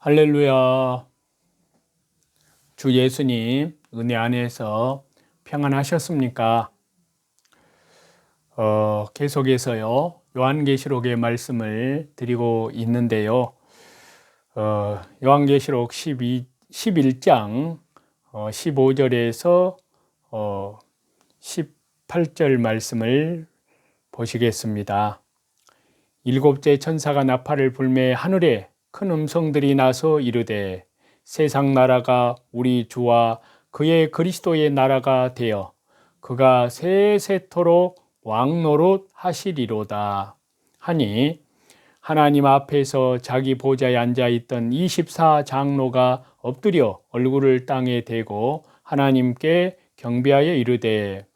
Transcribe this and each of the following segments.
할렐루야. 주 예수님 은혜 안에서 평안하셨습니까? 어, 계속해서요. 요한계시록의 말씀을 드리고 있는데요. 어, 요한계시록 12, 11장 어, 15절에서 어, 18절 말씀을 보시겠습니다. 일곱째 천사가 나팔을 불매 하늘에 큰 음성들이 나서 이르되 세상 나라가 우리 주와 그의 그리스도의 나라가 되어 그가 세세토록 왕노릇 하시리로다. 하니 하나님 앞에서 자기 보좌에 앉아 있던 24 장로가 엎드려 얼굴을 땅에 대고 하나님께 경배하여 이르되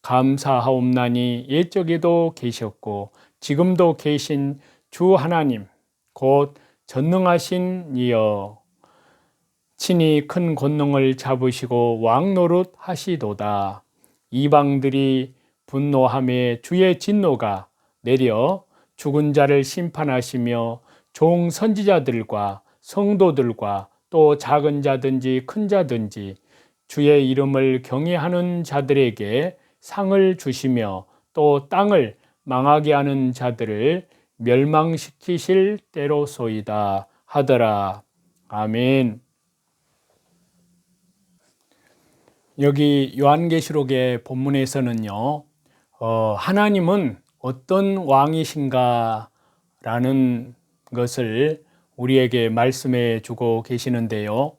감사하옵나니 옛적에도 계셨고 지금도 계신 주 하나님 곧 전능하신 이여 친히 큰 권능을 잡으시고 왕노릇 하시도다. 이방들이 분노함에 주의 진노가 내려 죽은 자를 심판하시며 종 선지자들과 성도들과 또 작은 자든지 큰 자든지 주의 이름을 경외하는 자들에게 상을 주시며 또 땅을 망하게 하는 자들을 멸망시키실 때로소이다 하더라. 아멘. 여기 요한계시록의 본문에서는요, 어, 하나님은 어떤 왕이신가 라는 것을 우리에게 말씀해 주고 계시는데요.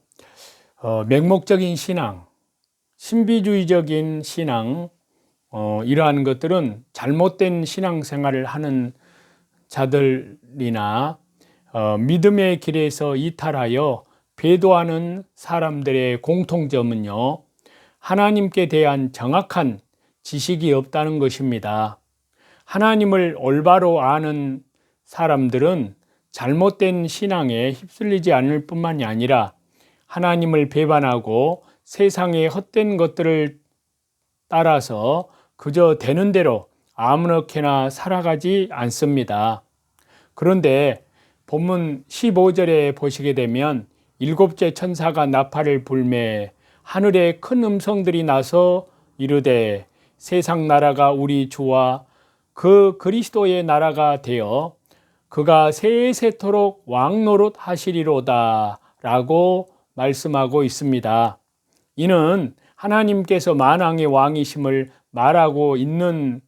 어, 맹목적인 신앙, 신비주의적인 신앙, 어, 이러한 것들은 잘못된 신앙생활을 하는 자들이나 어, 믿음의 길에서 이탈하여 배도하는 사람들의 공통점은요, 하나님께 대한 정확한 지식이 없다는 것입니다. 하나님을 올바로 아는 사람들은 잘못된 신앙에 휩쓸리지 않을 뿐만이 아니라 하나님을 배반하고 세상의 헛된 것들을 따라서 그저 되는 대로 아무렇게나 살아가지 않습니다. 그런데 본문 15절에 보시게 되면 일곱째 천사가 나팔을 불매 하늘에 큰 음성들이 나서 이르되 세상 나라가 우리 주와 그 그리스도의 나라가 되어 그가 세세토록 왕노릇 하시리로다 라고 말씀하고 있습니다. 이는 하나님께서 만왕의 왕이심을 말하고 있는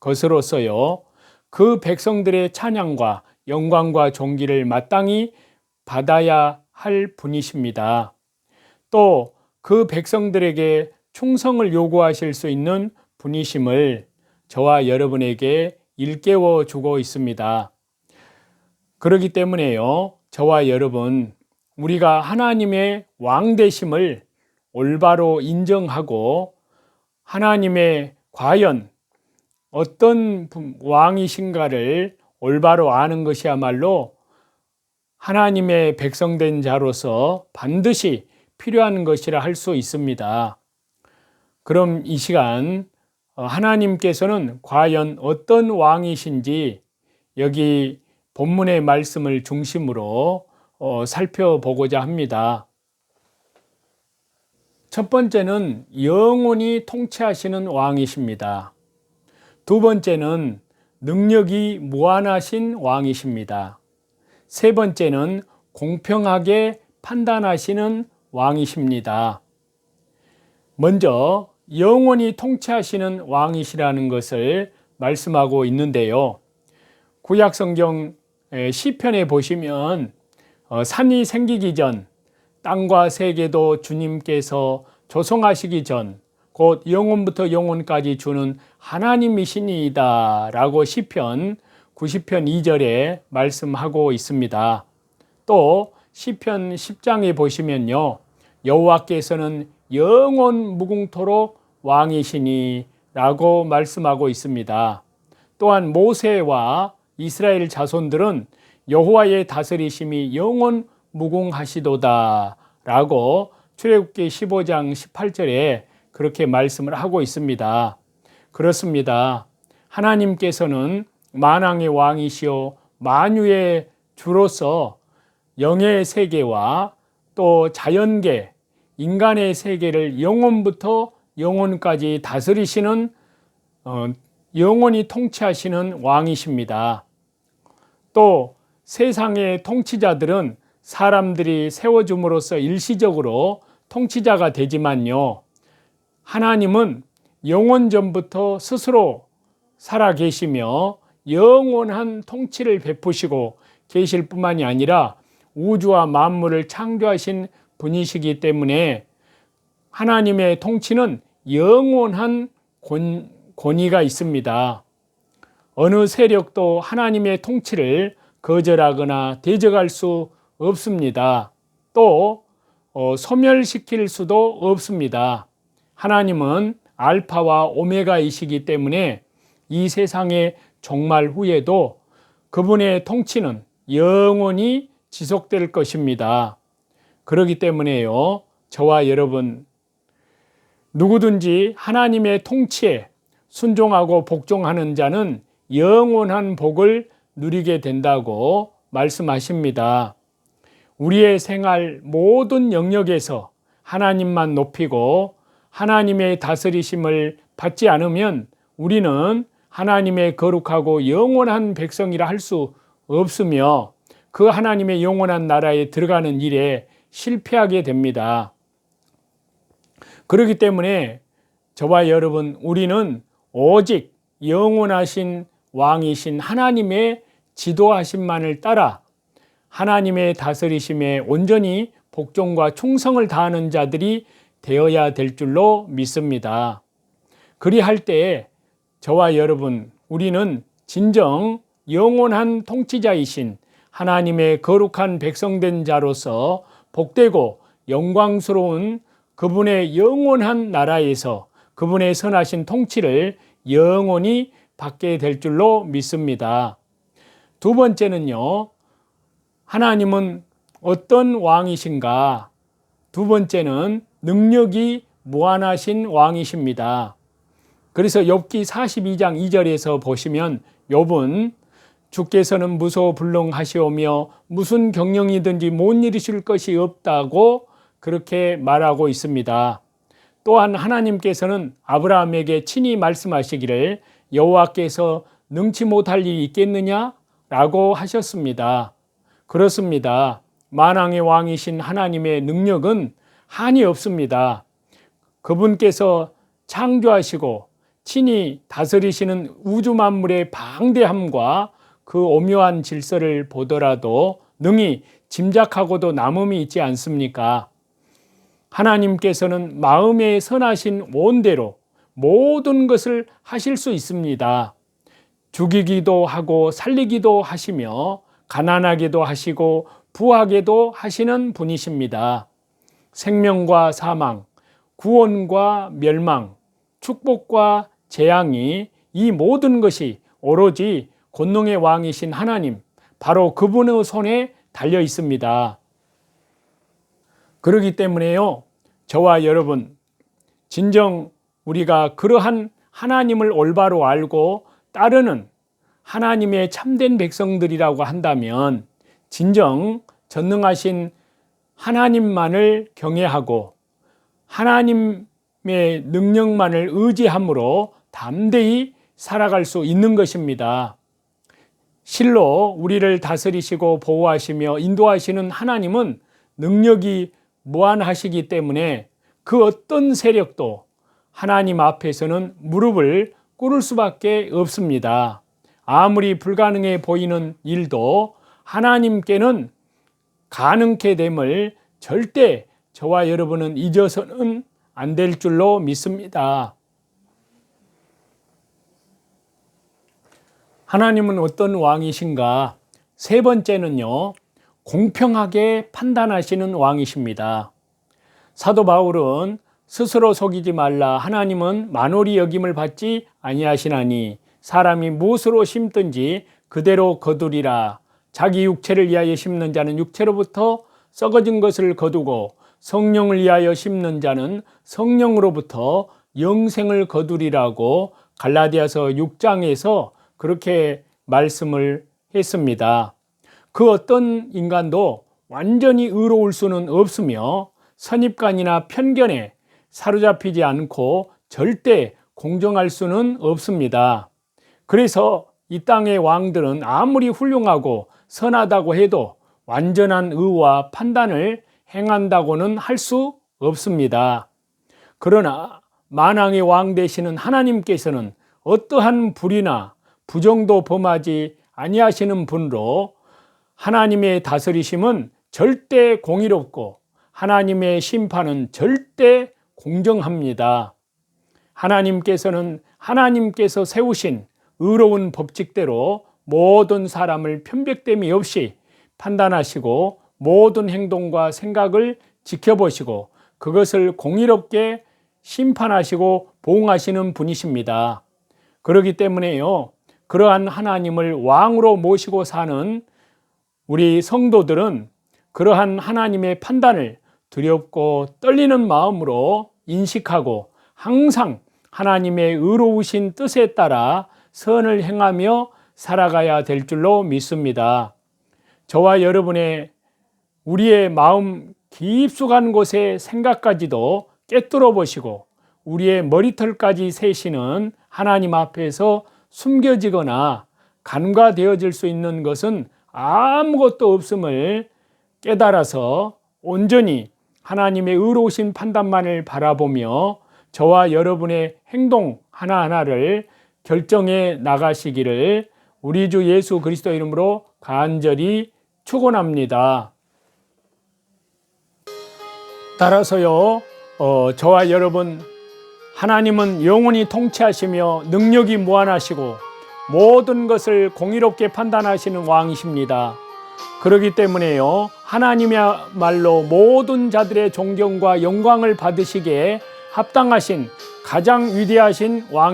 것으로서요. 그 백성들의 찬양과 영광과 존귀를 마땅히 받아야 할 분이십니다. 또 그 백성들에게 충성을 요구하실 수 있는 분이심을 저와 여러분에게 일깨워 주고 있습니다. 그렇기 때문에요. 저와 여러분, 우리가 하나님의 왕 되심을 올바로 인정하고 하나님의 과연 어떤 왕이신가를 올바로 아는 것이야말로 하나님의 백성된 자로서 반드시 필요한 것이라 할 수 있습니다. 그럼 이 시간 어, 하나님께서는 과연 어떤 왕이신지 여기 본문의 말씀을 중심으로 어, 살펴보고자 합니다. 첫 번째는 영원히 통치하시는 왕이십니다. 두 번째는 능력이 무한하신 왕이십니다. 세 번째는 공평하게 판단하시는 왕이십니다. 먼저 영원히 통치하시는 왕이시라는 것을 말씀하고 있는데요. 구약 성경 시편에 보시면 어, 산이 생기기 전 땅과 세계도 주님께서 조성하시기 전 곧 영원부터 영원까지 주는 하나님이시니이다 라고 시편 90편 2절에 말씀하고 있습니다. 또 시편 10장에 보시면요. 여호와께서는 영원 무궁토록 왕이시니 라고 말씀하고 있습니다. 또한 모세와 이스라엘 자손들은 여호와의 다스리심이 영원 무궁하시도다 라고 출애굽기 15장 18절에 그렇게 말씀을 하고 있습니다. 그렇습니다. 하나님께서는 만왕의 왕이시요 만유의 주로서 영의 세계와 또 자연계, 인간의 세계를 영원부터 영원까지 다스리시는 어, 영원히 통치하시는 왕이십니다. 또 세상의 통치자들은 사람들이 세워줌으로써 일시적으로 통치자가 되지만요. 하나님은 영원 전부터 스스로 살아 계시며 영원한 통치를 베푸시고 계실 뿐만이 아니라 우주와 만물을 창조하신 분이시기 때문에 하나님의 통치는 영원한 권, 권위가 있습니다. 어느 세력도 하나님의 통치를 거절하거나 대적할 수 없습니다. 또 어, 소멸시킬 수도 없습니다. 하나님은 알파와 오메가이시기 때문에 이 세상의 종말 후에도 그분의 통치는 영원히 지속될 것입니다. 그렇기 때문에요. 저와 여러분 누구든지 하나님의 통치에 순종하고 복종하는 자는 영원한 복을 누리게 된다고 말씀하십니다. 우리의 생활 모든 영역에서 하나님만 높이고 하나님의 다스리심을 받지 않으면 우리는 하나님의 거룩하고 영원한 백성이라 할 수 없으며 그 하나님의 영원한 나라에 들어가는 일에 실패하게 됩니다. 그렇기 때문에 저와 여러분 우리는 오직 영원하신 왕이신 하나님의 지도하심만을 따라 하나님의 다스리심에 온전히 복종과 충성을 다하는 자들이 되어야 될 줄로 믿습니다. 그리할 때 저와 여러분 우리는 진정 영원한 통치자이신 하나님의 거룩한 백성된 자로서 복되고 영광스러운 그분의 영원한 나라에서 그분의 선하신 통치를 영원히 받게 될 줄로 믿습니다. 두 번째는요, 하나님은 어떤 왕이신가? 두 번째는 능력이 무한하신 왕이십니다. 그래서 욥기 42장 2절에서 보시면 욥은 주께서는 무소 불능하시오며 무슨 경영이든지 못 이루실 것이 없다고 그렇게 말하고 있습니다. 또한 하나님께서는 아브라함에게 친히 말씀하시기를 여호와께서 능치 못할 일이 있겠느냐라고 하셨습니다. 그렇습니다. 만왕의 왕이신 하나님의 능력은 한이 없습니다. 그분께서 창조하시고 친히 다스리시는 우주 만물의 방대함과 그 오묘한 질서를 보더라도 능히 짐작하고도 남음이 있지 않습니까? 하나님께서는 마음에 선하신 원대로 모든 것을 하실 수 있습니다. 죽이기도 하고 살리기도 하시며 가난하게도 하시고 부하게도 하시는 분이십니다. 생명과 사망, 구원과 멸망, 축복과 재앙이 이 모든 것이 오로지 권능의 왕이신 하나님, 바로 그분의 손에 달려 있습니다. 그러기 때문에요, 저와 여러분, 진정 우리가 그러한 하나님을 올바로 알고 따르는 하나님의 참된 백성들이라고 한다면, 진정 전능하신 하나님만을 경외하고 하나님의 능력만을 의지함으로 담대히 살아갈 수 있는 것입니다. 실로 우리를 다스리시고 보호하시며 인도하시는 하나님은 능력이 무한하시기 때문에 그 어떤 세력도 하나님 앞에서는 무릎을 꿇을 수밖에 없습니다. 아무리 불가능해 보이는 일도 하나님께는 가능케 됨을 절대 저와 여러분은 잊어서는 안 될 줄로 믿습니다. 하나님은 어떤 왕이신가? 세 번째는요, 공평하게 판단하시는 왕이십니다. 사도 바울은 스스로 속이지 말라 하나님은 만월이 여김을 받지 아니하시나니 사람이 무엇으로 심든지 그대로 거두리라 자기 육체를 위하여 심는 자는 육체로부터 썩어진 것을 거두고 성령을 위하여 심는 자는 성령으로부터 영생을 거두리라고 갈라디아서 6장에서 그렇게 말씀을 했습니다. 그 어떤 인간도 완전히 의로울 수는 없으며 선입관이나 편견에 사로잡히지 않고 절대 공정할 수는 없습니다. 그래서 이 땅의 왕들은 아무리 훌륭하고 선하다고 해도 완전한 의와 판단을 행한다고는 할 수 없습니다. 그러나 만왕의 왕 되시는 하나님께서는 어떠한 불이나 부정도 범하지 아니하시는 분으로 하나님의 다스리심은 절대 공의롭고 하나님의 심판은 절대 공정합니다. 하나님께서는 하나님께서 세우신 의로운 법칙대로 모든 사람을 편백됨이 없이 판단하시고 모든 행동과 생각을 지켜보시고 그것을 공의롭게 심판하시고 보응하시는 분이십니다. 그렇기 때문에요. 그러한 하나님을 왕으로 모시고 사는 우리 성도들은 그러한 하나님의 판단을 두렵고 떨리는 마음으로 인식하고 항상 하나님의 의로우신 뜻에 따라 선을 행하며 살아가야 될 줄로 믿습니다. 저와 여러분의 우리의 마음 깊숙한 곳의 생각까지도 깨뚫어 보시고 우리의 머리털까지 세시는 하나님 앞에서 숨겨지거나 간과되어질 수 있는 것은 아무것도 없음을 깨달아서 온전히 하나님의 의로우신 판단만을 바라보며 저와 여러분의 행동 하나하나를 결정해 나가시기를 우리 주 예수 그리스도 이름으로 간절히 축원합니다. 따라서요, 어, 저와 여러분, 하나님은 영원히 통치하시며 능력이 무한하시고 모든 것을 공의롭게 판단하시는 왕이십니다. 그렇기 때문에요, 하나님이야말로 모든 자들의 존경과 영광을 받으시기에 합당하신 가장 위대하신 왕